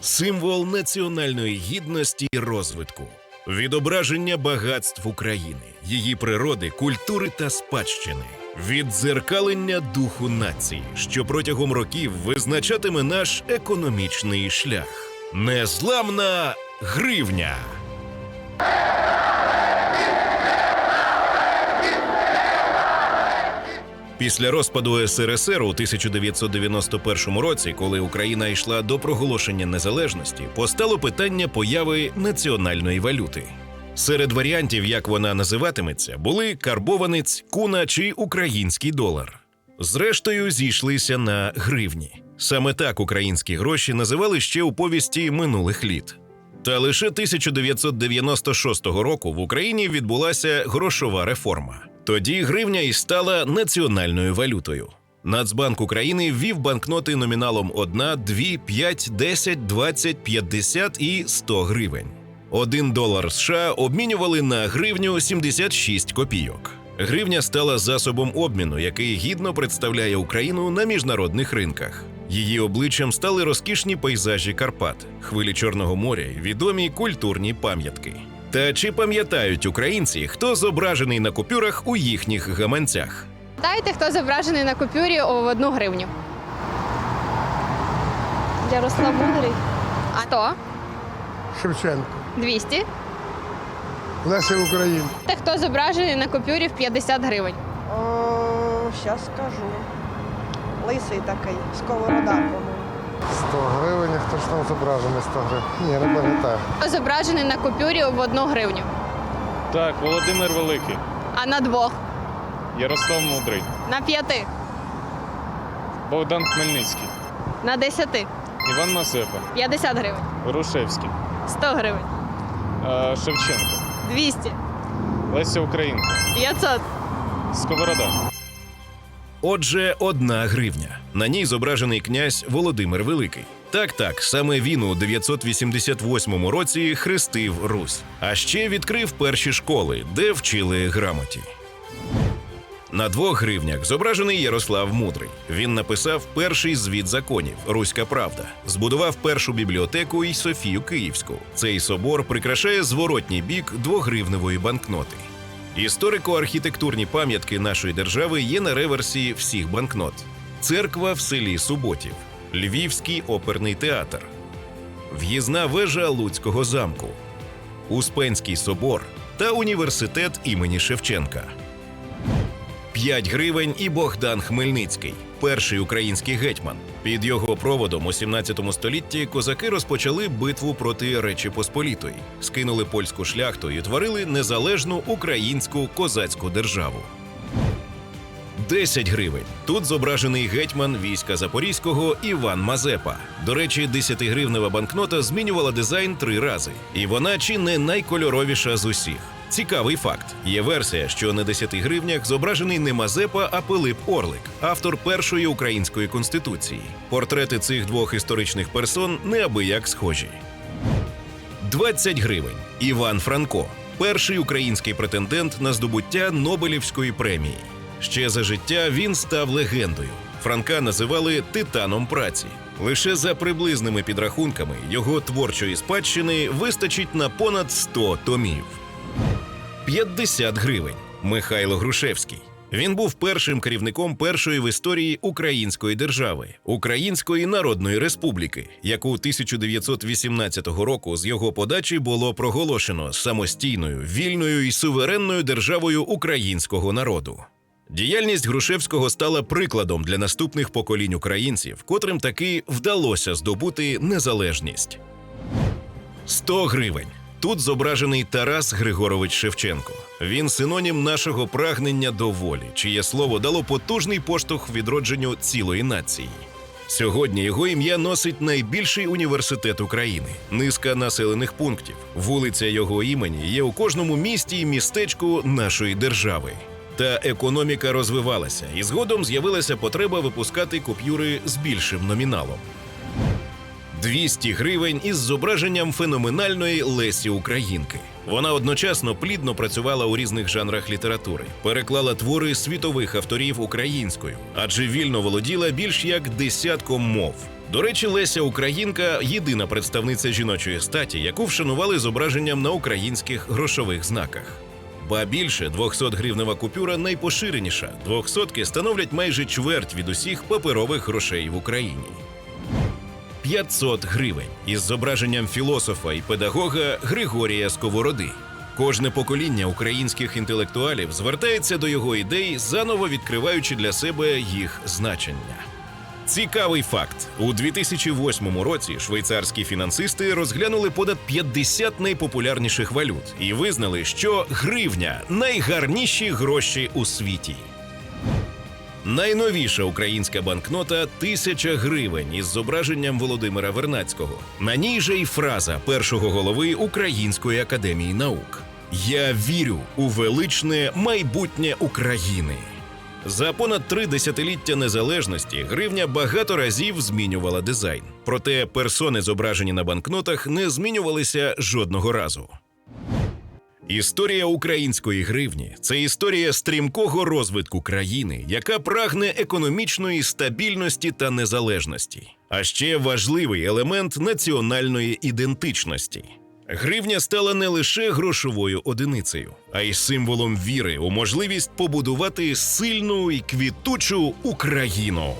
символ національної гідності і розвитку, відображення багатств України, її природи, культури та спадщини, віддзеркалення духу нації, що протягом років визначатиме наш економічний шлях. Незламна гривня. Після розпаду СРСР у 1991 році, коли Україна йшла до проголошення незалежності, постало питання появи національної валюти. Серед варіантів, як вона називатиметься, були карбованець, куна чи український долар. Зрештою, зійшлися на гривні. Саме так українські гроші називали ще у повісті минулих літ. Та лише 1996 року в Україні відбулася грошова реформа. Тоді гривня і стала національною валютою. Нацбанк України ввів банкноти номіналом 1, 2, 5, 10, 20, 50 і 100 гривень. Один долар США обмінювали на гривню 76 копійок. Гривня стала засобом обміну, який гідно представляє Україну на міжнародних ринках. Її обличчям стали розкішні пейзажі Карпат, хвилі Чорного моря, відомі культурні пам'ятки. Та чи пам'ятають українці, хто зображений на купюрах у їхніх гаманцях? Дайте, хто зображений на купюрі в одну гривню. Ярослав Мудрий. А то Шевченко, 200. Леся Україн, Та хто зображений на купюрі в 50 гривень. О, щас скажу. Лисий такий, сковорода, по-моєму. 100 гривень, хто ж там зображений 100 гривень? Ні, не пам'ятаю. Хто зображений на купюрі в одну гривню. Так, Володимир Великий, А на двох, Ярослав Мудрий, на п'яти, Богдан Хмельницький, на десяти, Іван Мазепа, 50 гривень, Грушевський, 100 гривень, е, Шевченко, 200, Леся Українка, 500. Сковорода. Отже, одна гривня. На ній зображений князь Володимир Великий. Так, так, саме він у 988 році хрестив Русь, а ще відкрив перші школи, де вчили грамоті. На двох гривнях зображений Ярослав Мудрий. Він написав перший звіт законів Руська Правда, збудував першу бібліотеку і Софію Київську. Цей собор прикрашає зворотній бік двогривневої банкноти. Історико-архітектурні пам'ятки нашої держави є на реверсі всіх банкнот: церква в селі Суботів, Львівський оперний театр, в'їзна вежа Луцького замку, Успенський собор та університет імені Шевченка. 5 гривень і Богдан Хмельницький, перший український гетьман. Під його проводом у 17 столітті козаки розпочали битву проти Речі Посполітої, скинули польську шляхту і утворили незалежну українську козацьку державу. 10 гривень. Тут зображений гетьман війська Запорізького Іван Мазепа. До речі, 10-гривнева банкнота змінювала дизайн три рази, і вона чи не найкольоровіша з усіх. Цікавий факт: є версія, що на 10 гривнях зображений не Мазепа, а Пилип Орлик, автор першої української конституції. Портрети цих двох історичних персон неабияк схожі. 20 гривень. Іван Франко, перший український претендент на здобуття Нобелівської премії. Ще за життя він став легендою. Франка називали титаном праці. Лише за приблизними підрахунками його творчої спадщини вистачить на понад 100 томів. 50 гривень. Михайло Грушевський. Він був першим керівником першої в історії української держави Української Народної Республіки, яку 1918 року з його подачі було проголошено самостійною, вільною і суверенною державою українського народу. Діяльність Грушевського стала прикладом для наступних поколінь українців, котрим таки вдалося здобути незалежність. 100 гривень. Тут зображений Тарас Григорович Шевченко. Він синонім нашого прагнення до волі, чиє слово дало потужний поштовх відродженню цілої нації. Сьогодні його ім'я носить найбільший університет України, низка населених пунктів. Вулиця його імені є у кожному місті і містечку нашої держави. Та економіка розвивалася, і згодом з'явилася потреба випускати купюри з більшим номіналом. 200 гривень із зображенням феноменальної Лесі Українки. Вона одночасно плідно працювала у різних жанрах літератури, переклала твори світових авторів українською, адже вільно володіла більш як десятком мов. До речі, Леся Українка єдина представниця жіночої статі, яку вшанували зображенням на українських грошових знаках. Ба більше 200 гривнева купюра найпоширеніша. Двохсотки становлять майже чверть від усіх паперових грошей в Україні. 500 гривень із зображенням філософа і педагога Григорія Сковороди. Кожне покоління українських інтелектуалів звертається до його ідей, заново відкриваючи для себе їх значення. Цікавий факт: у 2008 році швейцарські фінансисти розглянули понад 50 найпопулярніших валют і визнали, що гривня найгарніші гроші у світі. Найновіша українська банкнота тисяча гривень із зображенням Володимира Вернацького. На ній же й фраза першого голови Української академії наук: Я вірю у величне майбутнє України. За понад три десятиліття незалежності гривня багато разів змінювала дизайн. Проте персони, зображені на банкнотах, не змінювалися жодного разу. Історія української гривні це історія стрімкого розвитку країни, яка прагне економічної стабільності та незалежності, а ще важливий елемент національної ідентичності. Гривня стала не лише грошовою одиницею, а й символом віри у можливість побудувати сильну і квітучу Україну.